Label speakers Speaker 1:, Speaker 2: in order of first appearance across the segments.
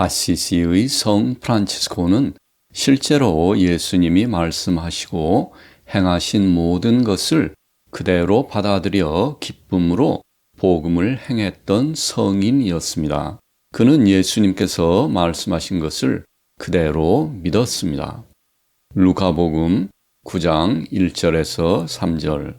Speaker 1: 아시시의 성 프란치스코는 실제로 예수님이 말씀하시고 행하신 모든 것을 그대로 받아들여 기쁨으로 복음을 행했던 성인이었습니다. 그는 예수님께서 말씀하신 것을 그대로 믿었습니다. 루카복음 9장 1절에서 3절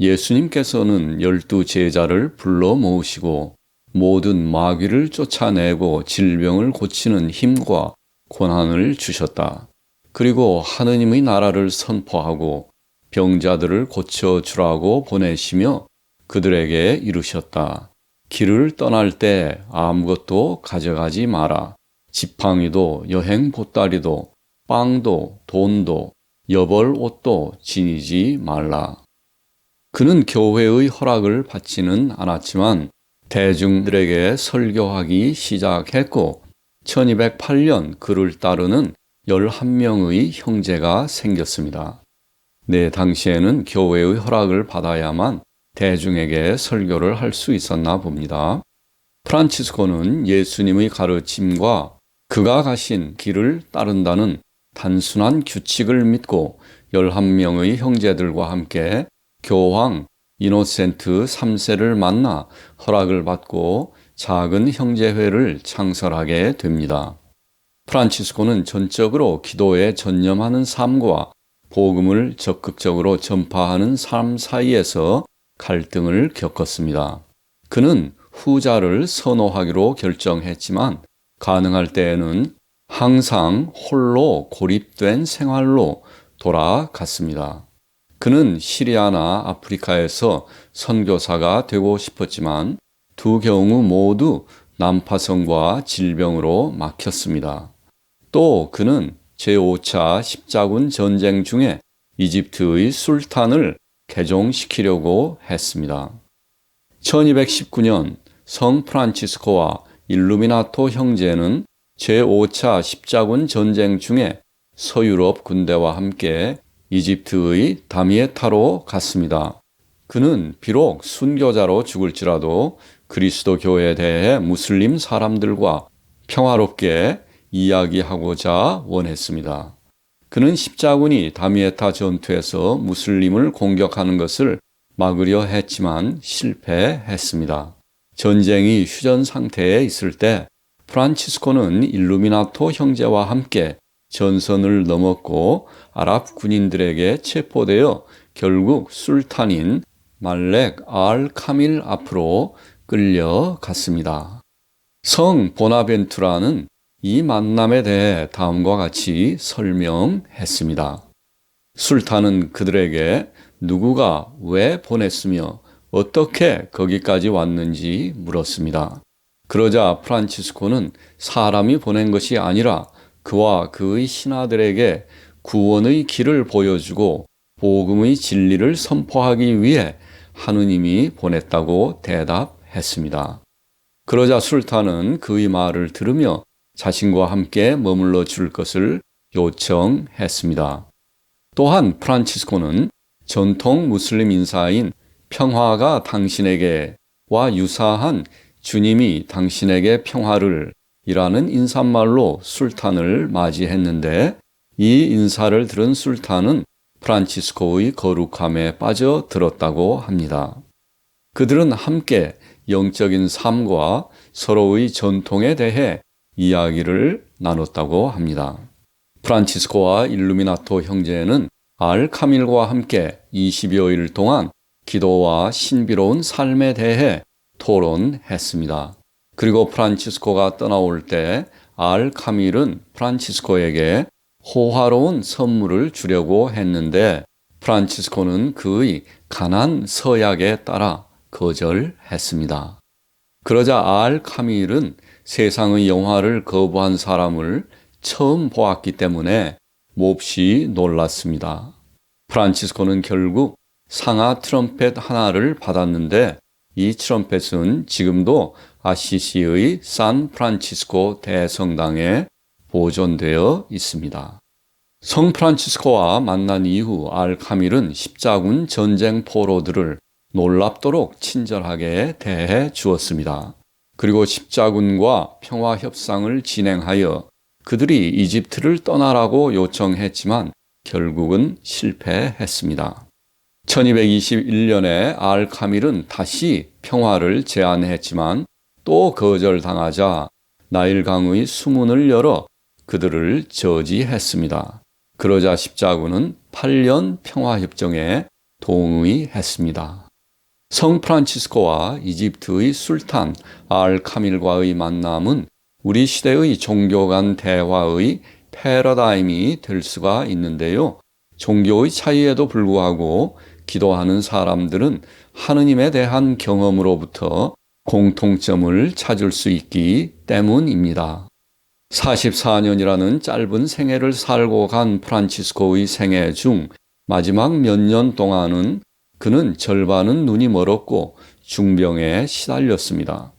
Speaker 1: 예수님께서는 열두 제자를 불러 모으시고 모든 마귀를 쫓아내고 질병을 고치는 힘과 권한을 주셨다. 그리고 하느님의 나라를 선포하고 병자들을 고쳐 주라고 보내시며 그들에게 이르셨다. 길을 떠날 때 아무것도 가져가지 마라. 지팡이도 여행 보따리도 빵도 돈도 여벌 옷도 지니지 말라. 그는 교회의 허락을 받지는 않았지만 대중들에게 설교하기 시작했고 1208년 그를 따르는 11명의 형제가 생겼습니다. 네, 당시에는 교회의 허락을 받아야만 대중에게 설교를 할 수 있었나 봅니다. 프란치스코는 예수님의 가르침과 그가 가신 길을 따른다는 단순한 규칙을 믿고 11명의 형제들과 함께 교황 이노센트 3세를 만나 허락을 받고 작은 형제회를 창설하게 됩니다. 프란치스코는 전적으로 기도에 전념하는 삶과 복음을 적극적으로 전파하는 삶 사이에서 갈등을 겪었습니다. 그는 후자를 선호하기로 결정했지만 가능할 때에는 항상 홀로 고립된 생활로 돌아갔습니다. 그는 시리아나 아프리카에서 선교사가 되고 싶었지만 두 경우 모두 난파성과 질병으로 막혔습니다. 또 그는 제5차 십자군 전쟁 중에 이집트의 술탄을 개종시키려고 했습니다. 1219년 성 프란치스코와 일루미나토 형제는 제5차 십자군 전쟁 중에 서유럽 군대와 함께 이집트의 다미에타로 갔습니다. 그는 비록 순교자로 죽을지라도 그리스도 교회에 대해 무슬림 사람들과 평화롭게 이야기하고자 원했습니다. 그는 십자군이 다미에타 전투에서 무슬림을 공격하는 것을 막으려 했지만 실패했습니다. 전쟁이 휴전 상태에 있을 때 프란치스코는 일루미나토 형제와 함께 전선을 넘었고 아랍 군인들에게 체포되어 결국 술탄인 말렉 알 카밀 앞으로 끌려갔습니다. 성 보나벤투라는 이 만남에 대해 다음과 같이 설명했습니다. 술탄은 그들에게 누구가 왜 보냈으며 어떻게 거기까지 왔는지 물었습니다. 그러자 프란치스코는 사람이 보낸 것이 아니라 그와 그의 신하들에게 구원의 길을 보여주고 복음의 진리를 선포하기 위해 하느님이 보냈다고 대답했습니다. 그러자 술탄은 그의 말을 들으며 자신과 함께 머물러 줄 것을 요청했습니다. 또한 프란치스코는 전통 무슬림 인사인 평화가 당신에게와 유사한 주님이 당신에게 평화를 이라는 인사말로 술탄을 맞이했는데 이 인사를 들은 술탄은 프란치스코의 거룩함에 빠져 들었다고 합니다. 그들은 함께 영적인 삶과 서로의 전통에 대해 이야기를 나눴다고 합니다. 프란치스코와 일루미나토 형제는 알 카밀과 함께 20여일 동안 기도와 신비로운 삶에 대해 토론했습니다. 그리고 프란치스코가 떠나올 때 알 카밀은 프란치스코에게 호화로운 선물을 주려고 했는데 프란치스코는 그의 가난 서약에 따라 거절했습니다. 그러자 알 카밀은 세상의 영화를 거부한 사람을 처음 보았기 때문에 몹시 놀랐습니다. 프란치스코는 결국 상하 트럼펫 하나를 받았는데 이 트럼펫은 지금도 아시시의 산 프란치스코 대성당에 보존되어 있습니다. 성 프란치스코와 만난 이후 알 카밀은 십자군 전쟁 포로들을 놀랍도록 친절하게 대해 주었습니다. 그리고 십자군과 평화 협상을 진행하여 그들이 이집트를 떠나라고 요청했지만 결국은 실패했습니다. 1221년에 알카밀은 다시 평화를 제안했지만 또 거절당하자 나일강의 수문을 열어 그들을 저지했습니다. 그러자 십자군은 8년 평화협정에 동의했습니다. 성 프란치스코와 이집트의 술탄 알 카밀과의 만남은 우리 시대의 종교 간 대화의 패러다임이 될 수가 있는데요. 종교의 차이에도 불구하고 기도하는 사람들은 하느님에 대한 경험으로부터 공통점을 찾을 수 있기 때문입니다. 44년이라는 짧은 생애를 살고 간 프란치스코의 생애 중 마지막 몇 년 동안은 그는 절반은 눈이 멀었고 중병에 시달렸습니다.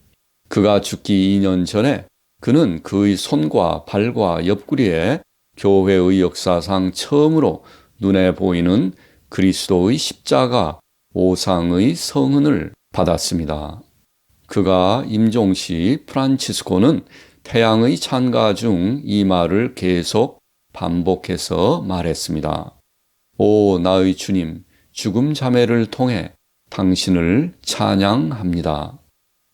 Speaker 1: 그가 죽기 2년 전에 그는 그의 손과 발과 옆구리에 교회의 역사상 처음으로 눈에 보이는 그리스도의 십자가 오상의 성은을 받았습니다. 그가 임종시 프란치스코는 태양의 찬가 중 이 말을 계속 반복해서 말했습니다. 오 나의 주님, 죽음 자매를 통해 당신을 찬양합니다.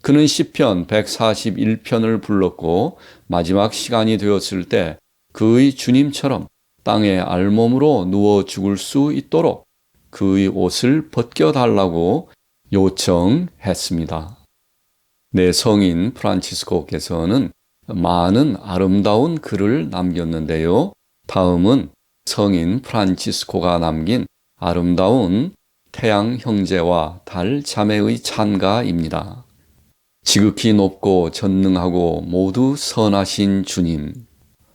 Speaker 1: 그는 시편 141편을 불렀고 마지막 시간이 되었을 때 그의 주님처럼 땅에 알몸으로 누워 죽을 수 있도록 그의 옷을 벗겨달라고 요청했습니다. 내 성인 프란치스코께서는 많은 아름다운 글을 남겼는데요. 다음은 성인 프란치스코가 남긴 아름다운 태양 형제와 달 자매의 찬가입니다. 지극히 높고 전능하고 모두 선하신 주님,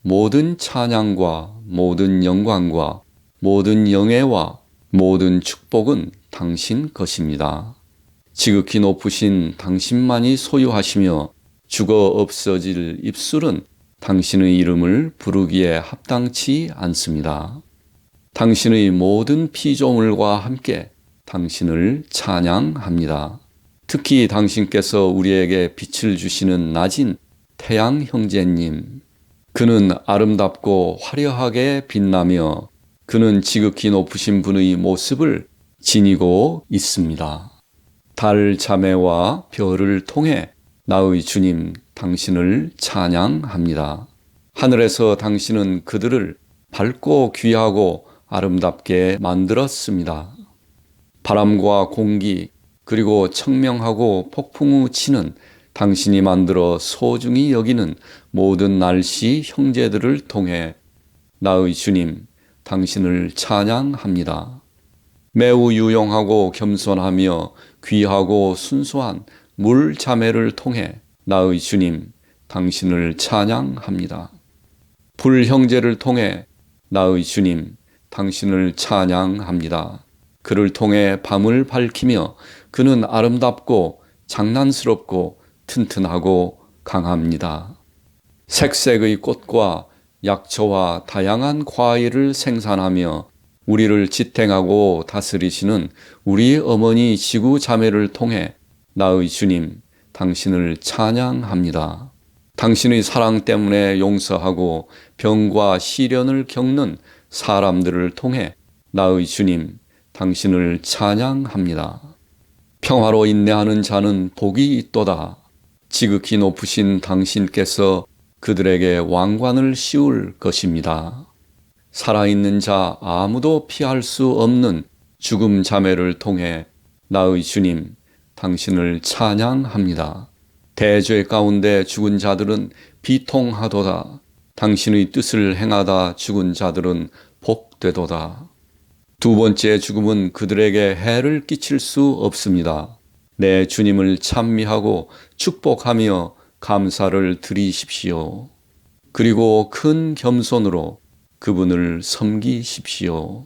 Speaker 1: 모든 찬양과 모든 영광과 모든 영예와 모든 축복은 당신 것입니다. 지극히 높으신 당신만이 소유하시며 죽어 없어질 입술은 당신의 이름을 부르기에 합당치 않습니다. 당신의 모든 피조물과 함께 당신을 찬양합니다. 특히 당신께서 우리에게 빛을 주시는 낮인 태양 형제님. 그는 아름답고 화려하게 빛나며 그는 지극히 높으신 분의 모습을 지니고 있습니다. 달 자매와 별을 통해 나의 주님 당신을 찬양합니다. 하늘에서 당신은 그들을 밝고 귀하고 아름답게 만들었습니다. 바람과 공기 그리고 청명하고 폭풍우 치는 당신이 만들어 소중히 여기는 모든 날씨 형제들을 통해 나의 주님 당신을 찬양합니다. 매우 유용하고 겸손하며 귀하고 순수한 물 자매를 통해 나의 주님 당신을 찬양합니다. 불 형제를 통해 나의 주님 당신을 찬양합니다. 그를 통해 밤을 밝히며 그는 아름답고 장난스럽고 튼튼하고 강합니다. 색색의 꽃과 약초와 다양한 과일을 생산하며 우리를 지탱하고 다스리시는 우리 어머니 지구 자매를 통해 나의 주님, 당신을 찬양합니다. 당신의 사랑 때문에 용서하고 병과 시련을 겪는 사람들을 통해 나의 주님, 당신을 찬양합니다. 평화로 인내하는 자는 복이 있도다. 지극히 높으신 당신께서 그들에게 왕관을 씌울 것입니다. 살아있는 자 아무도 피할 수 없는 죽음 자매를 통해 나의 주님, 당신을 찬양합니다. 대죄 가운데 죽은 자들은 비통하도다. 당신의 뜻을 행하다 죽은 자들은 복되도다. 두 번째 죽음은 그들에게 해를 끼칠 수 없습니다. 내 주님을 찬미하고 축복하며 감사를 드리십시오. 그리고 큰 겸손으로 그분을 섬기십시오.